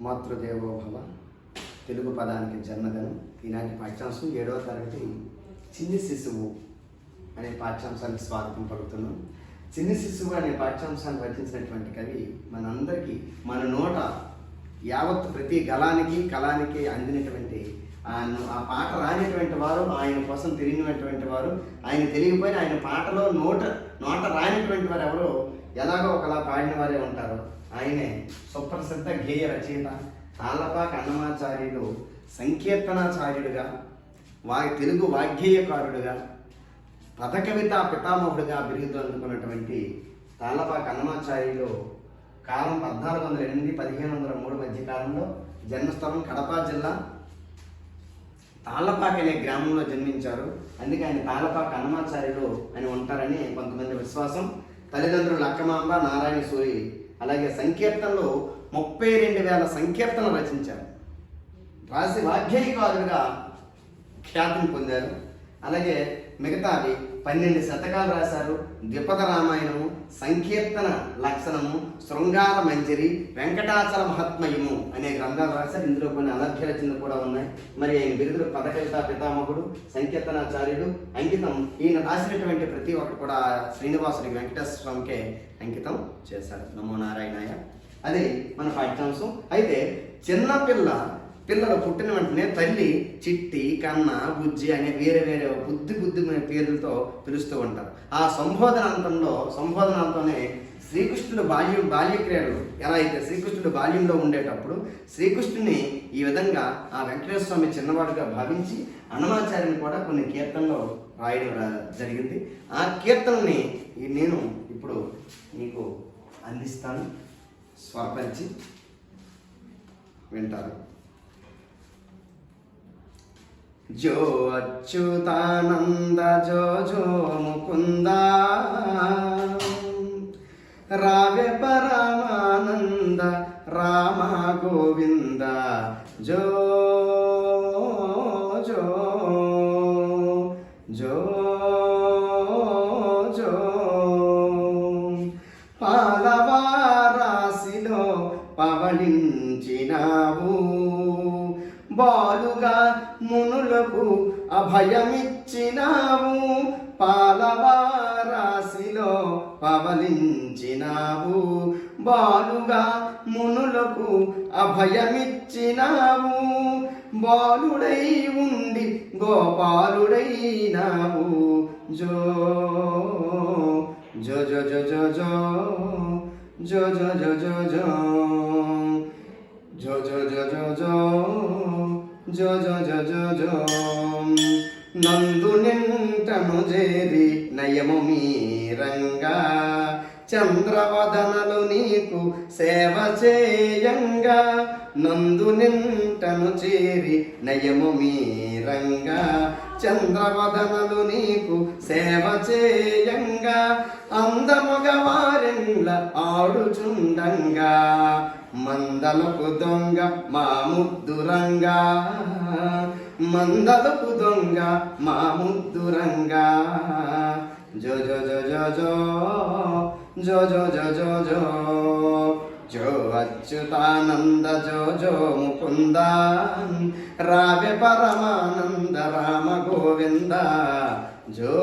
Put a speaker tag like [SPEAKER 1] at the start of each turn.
[SPEAKER 1] మాతృదేవోభవ తెలుగు పదానికి జన్మదినం. ఈనాటి పాఠ్యాంశం ఏడవ తరగతి చిన్ని శిశువు అనే పాఠ్యాంశానికి స్వాగతం పలుకుతున్నాం. చిన్ని శిశువు అనే పాఠ్యాంశాన్ని రచించినటువంటి కవి మనందరికీ మన నోట యావత్ ప్రతి గలానికి కళానికి అందినటువంటి ఆ ఆ పాట రానిటువంటి వారు ఆయన కోసం తిరిగినటువంటి వారు ఆయన తెలియకపోయిన ఆయన పాటలో నోట నోట రానిటువంటి వారు ఎవరో ఎలాగో ఒకలా పాడిన వారే ఉంటారు. ఆయనే సుప్రసిద్ధ గేయ రచయిత తాళ్ళపాక అన్నమాచార్యులు సంకీర్తనాచార్యుడిగా వా తెలుగు వాగ్గేయకారుడుగా పథకవిత పితామహుడిగా బిరుదులు అందుకున్నటువంటి తాళ్ళపాక అన్నమాచార్యులు కాలం పద్నాలుగు వందల ఎనిమిది పదిహేను వందల మూడు మధ్య కాలంలో జన్మస్థలం కడప జిల్లా తాళ్ళపాక అనే గ్రామంలో జన్మించారు. అందుకే ఆయన తాళ్ళపాక అన్నమాచార్యులు అని ఉంటారని కొంతమంది విశ్వాసం. తల్లిదండ్రులు అక్కమాంబ నారాయణ సూరి అలాగే సంకీర్తనలో ముప్పై రెండు వేల సంకీర్తనలు రచించారు. రాసి వాగ్గేయకారులుగా ఖ్యాతిని పొందారు. అలాగే మిగతావి పన్నెండు శతకాలు రాశారు. ద్విపద రామాయణము సంకీర్తన లక్షణము శృంగార మంజరి వెంకటాచల మహాత్మయము అనే గ్రంథాలు రాశారు. ఇందులో కొన్ని అనర్ఘ్య రచనలు కూడా ఉన్నాయి. మరి ఆయన బిరుదులు పదకవిత పితామహుడు సంకీర్తనాచార్యుడు అంకితం. ఈయన రాసినటువంటి ప్రతి ఒక్కటి కూడా శ్రీనివాసుడి వెంకటేశ్వర స్వామికే అంకితం చేశారు. నమో నారాయణాయ. అది మన పాఠ్యాంశం. అయితే చిన్నపిల్ల పిల్లలు పుట్టిన వెంటనే తల్లి చిట్టి కన్న బుజ్జి అనే వేరే వేరే బుద్ధి బుద్ధిమైన అనే పేర్లతో పిలుస్తూ ఉంటారు. ఆ సంబోధనాంతంలో సంబోధనాంతంలోనే శ్రీకృష్ణుడు బాల్యం బాల్యక్రియలు ఎలా అయితే శ్రీకృష్ణుడు బాల్యంలో ఉండేటప్పుడు శ్రీకృష్ణుని ఈ విధంగా ఆ వెంకటేశ్వర స్వామి చిన్నవాడుగా భావించి హనుమాచార్యుని కూడా కొన్ని కీర్తనలు రాయడం జరిగింది. ఆ కీర్తనని నేను ఇప్పుడు మీకు అందిస్తాను. స్వరపరిచి వింటారు जो अच्युतानन्द जो जो मुकुन्दा रावे परमानन्द राम गोविन्द जो जो जो जो पालवाराशिलो पवलिञ्चिनावू బాలుగా మునులకు అభయమిచ్చినావు పాలవారాశిలో పవలించినావు బాలుగా మునులకు అభయమిచ్చినావు బాలుడై ఉండి గోపాలుడైనావు జో జో జో జో జో జో జో జో జో జో జో జో జో జో జో. నందు నింటను చేరి నయము మీరంగా చంద్రవదనలు నీకు సేవ చేయంగా. నందు నింటను చేరి నయము మీరంగా చంద్రవదనలు నీకు సేవ చేయంగా. అందముగ వారెండ్ల ఆడుచుండంగా. మందలకు దొంగ మా ముద్దురంగా మందలకు దొంగ మా ముద్దురంగా జో జో జో జో జో. జోజోజోజోజో జో అచ్యుతానంద జోజో ముకుందాన్ రావే పరమానంద రామ గోవింద జో